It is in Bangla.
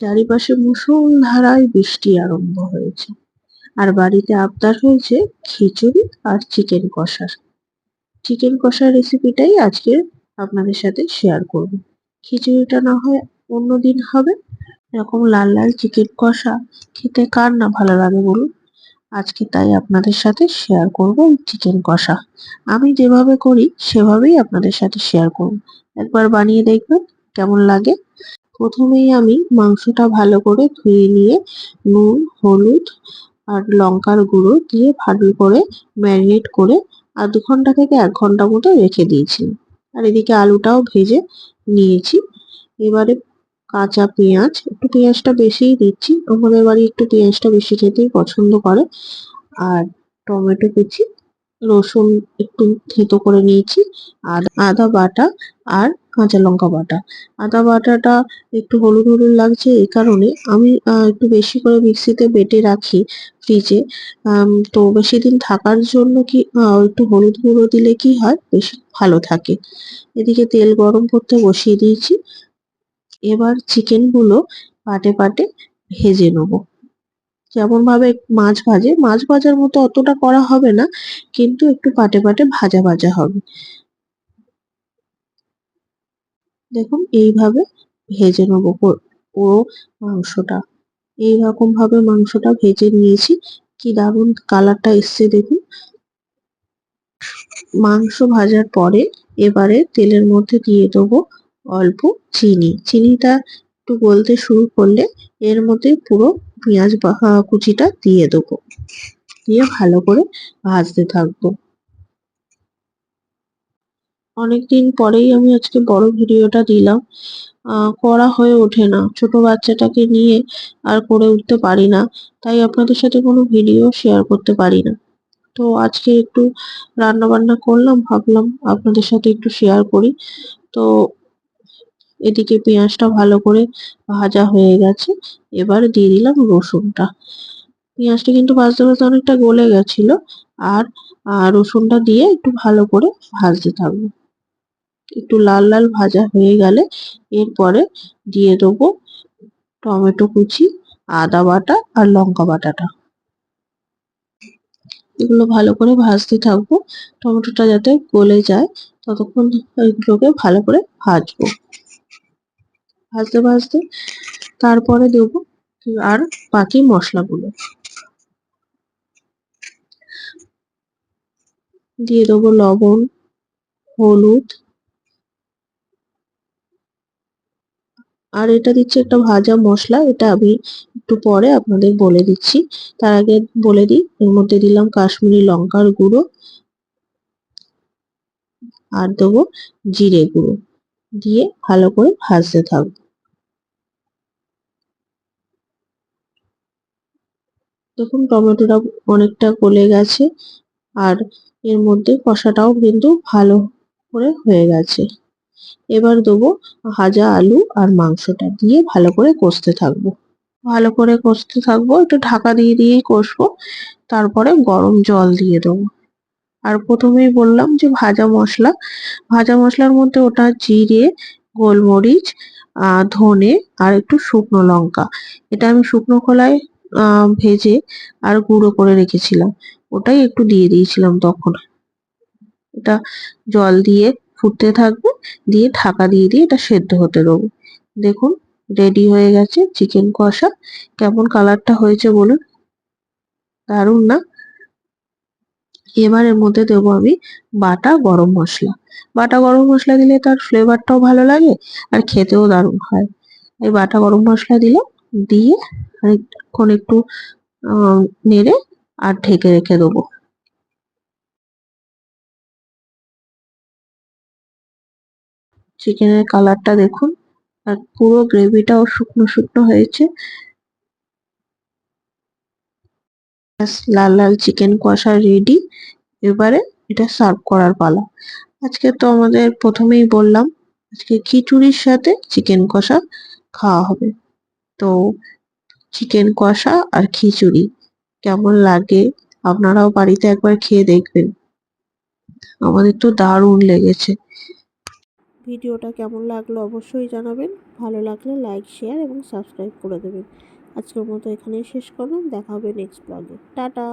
চারিপাশে মুষলধারায় বৃষ্টি আরম্ভ হয়েছে। আর বাড়িতে আবদার হয়েছে খিচুড়ি আর চিকেন কষার। চিকেন কষার রেসিপিটাই আজকে আপনাদের সাথে শেয়ার করব। খিচুড়িটা না হয় অন্যদিন হবে। এরকম লাল লাল চিকেন কষা খেতে কার না ভালো লাগে বলুন? আজকে তাই আপনাদের সাথে শেয়ার করব চিকেন কষা। আমি যেভাবে করি সেভাবেই আপনাদের সাথে শেয়ার করব। একবার বানিয়ে দেখবেন কেমন লাগে। প্রথমেই আমি মাংসটা ভালো করে ধুয়ে নিয়ে নুন, হলুদ আর লঙ্কার গুঁড়ো দিয়ে ভালো করে ম্যারিনেট করে আধ ঘণ্টা থেকে এক ঘণ্টা মতো রেখে দিয়েছি। আর এদিকে আলুটাও ভেজে নিয়েছি। এবারে কাঁচা পেঁয়াজ, একটু পেঁয়াজটা বেশিই দিচ্ছি। আমাদের বাড়ি একটু পেঁয়াজটা বেশি খেতেই পছন্দ করে। আর টমেটো কুচি রসুন একটু থেতো করে নিয়েছি, আর আদা বাটা আর কাঁচা লঙ্কা বাটা। আদা বাটাটা একটু হলুদ হলুদ লাগছে, এই কারণে আমি একটু বেশি করে মিক্সিতে বেটে রাখি ফ্রিজে। তো বেশি দিন থাকার জন্য কি একটু হলুদ গুঁড়ো দিলে কি হয়, বেশি ভালো থাকে। এদিকে তেল গরম করতে বসিয়ে দিয়েছি। এবার চিকেনগুলো পাটে পাটে ভেজে নেব। যেমন ভাবে মাছ ভাজে, মাছ ভাজার মতো অতটা করা হবে না, কিন্তু একটু পাটে পাটে ভাজা ভাজা হবে। দেখুন, এইভাবে ভেজে নেব পুরো মাংসটা। এইরকম ভাবে মাংসটা ভেজে নিয়েছি। কি দারুণ কালারটা এসছে, দেখুন। মাংস ভাজার পরে এবারে তেলের মধ্যে দিয়ে দেবো অল্প চিনি। চিনিটা একটু গলতে শুরু করলে এর মধ্যে পুরো পেঁয়াজ কুচিটা দিয়ে দেবো। দিয়ে ভালো করে ভাজতে থাকব। অনেকদিন পরেই আমি আজকে বড় ভিডিওটা দিলাম। করা হয়ে ওঠে না। ছোট বাচ্চাটাকে নিয়ে আর করে উঠতে পারি না। তাই আপনাদের সাথে কোনো ভিডিও শেয়ার করতে পারি না। তো আজকে একটু রান্না বান্না করলাম, ভাবলাম আপনাদের সাথে একটু শেয়ার করি। তো এদিকে পেঁয়াজটা ভালো করে ভাজা হয়ে গেছে। এবার দিয়ে দিলাম রসুনটা। পেঁয়াজটা কিন্তু ভাজতে ভাজতে অনেকটা গলে গেছিল। আর রসুনটা দিয়ে একটু ভালো করে ভাজতে থাকব। একটু লাল লাল ভাজা হয়ে গেলে এরপরে দিয়ে দেবো টমেটো কুচি, আদা বাটা আর লঙ্কা বাটাটা। এগুলো ভালো করে ভাজতে থাকব। টমেটোটা যাতে গলে যায়, ততক্ষণ এগুলোকে ভালো করে ভাজবো। ভাজতে ভাজতে তারপরে দেবো আর বাকি মশলাগুলো। দিয়ে দেবো লবণ, হলুদ আর এটা দিচ্ছি একটা ভাজা মশলা, এটা আমি একটু পরে আপনাদের বলে দিচ্ছি। তার আগে বলে দিই, এর মধ্যে দিলাম কাশ্মীরি লঙ্কার গুঁড়ো আর দেবো জিরে গুঁড়ো। দিয়ে ভালো করে ভাজতে থাকব। দেখুন, টমেটোটা অনেকটা গলে গেছে আর এর মধ্যে কষাটাও কিন্তু ভালো করে হয়ে গেছে। এবার দেবো ভাজা আলু আর মাংসটা দিয়ে ভালো করে কষতে থাকব। ভালো করে কষতে থাকব, একটু ঢাকা দিয়ে দিয়েই কষবো, তারপরে গরম জল দিয়ে দেবো। আর প্রথমেই বললাম যে ভাজা মশলা। ভাজা মশলার মধ্যে ওটা জিরে, গোলমরিচ ধনে আর একটু শুকনো লঙ্কা। এটা আমি শুকনো খোলায় ভেজে আর গুঁড়ো করে রেখেছিলাম। ওটাই একটু দিয়ে দিয়েছিলাম তখন। এটা জল দিয়ে ফুটতে থাকবে, দিয়ে ঢাকা দিয়ে দিয়ে এটা সেদ্ধ হতে দেবো। দেখুন, রেডি হয়ে গেছে চিকেন কষা। কেমন কালারটা হয়েছে বলুন? দারুণ না? এবার এর মধ্যে দেবো আমি বাটা গরম মশলা। বাটা গরম মশলা দিলে তার ফ্লেভারটাও ভালো লাগে আর খেতেও দারুণ হয়। এই বাটা গরম মশলা দিলাম দিয়ে অনেকক্ষণ একটু নেড়ে আর ঢেকে রেখে দেবো। চিকেনের কালারটা দেখুন, আর পুরো গ্রেভিটাও শুকনো শুকনো হয়েছে। লাল লাল চিকেন কষা রেডি এবারে এটা সার্ভ করার পালা। আজকে তো আমাদের প্রথমেই বললাম, আজকে খিচুড়ির সাথে চিকেন কষা খাওয়া হবে। তো চিকেন কষা আর খিচুড়ি কেমন লাগে আপনারাও বাড়িতে একবার খেয়ে দেখবেন। আমাদের তো দারুণ লেগেছে। ভিডিওটা কেমন লাগল অবশ্যই জানাবেন। ভালো লাগলে লাইক শেয়ার এবং সাবস্ক্রাইব করে দেবেন। আজকের মতো এখানেই শেষ করলাম। দেখা হবে নেক্সট ব্লগে টাটা!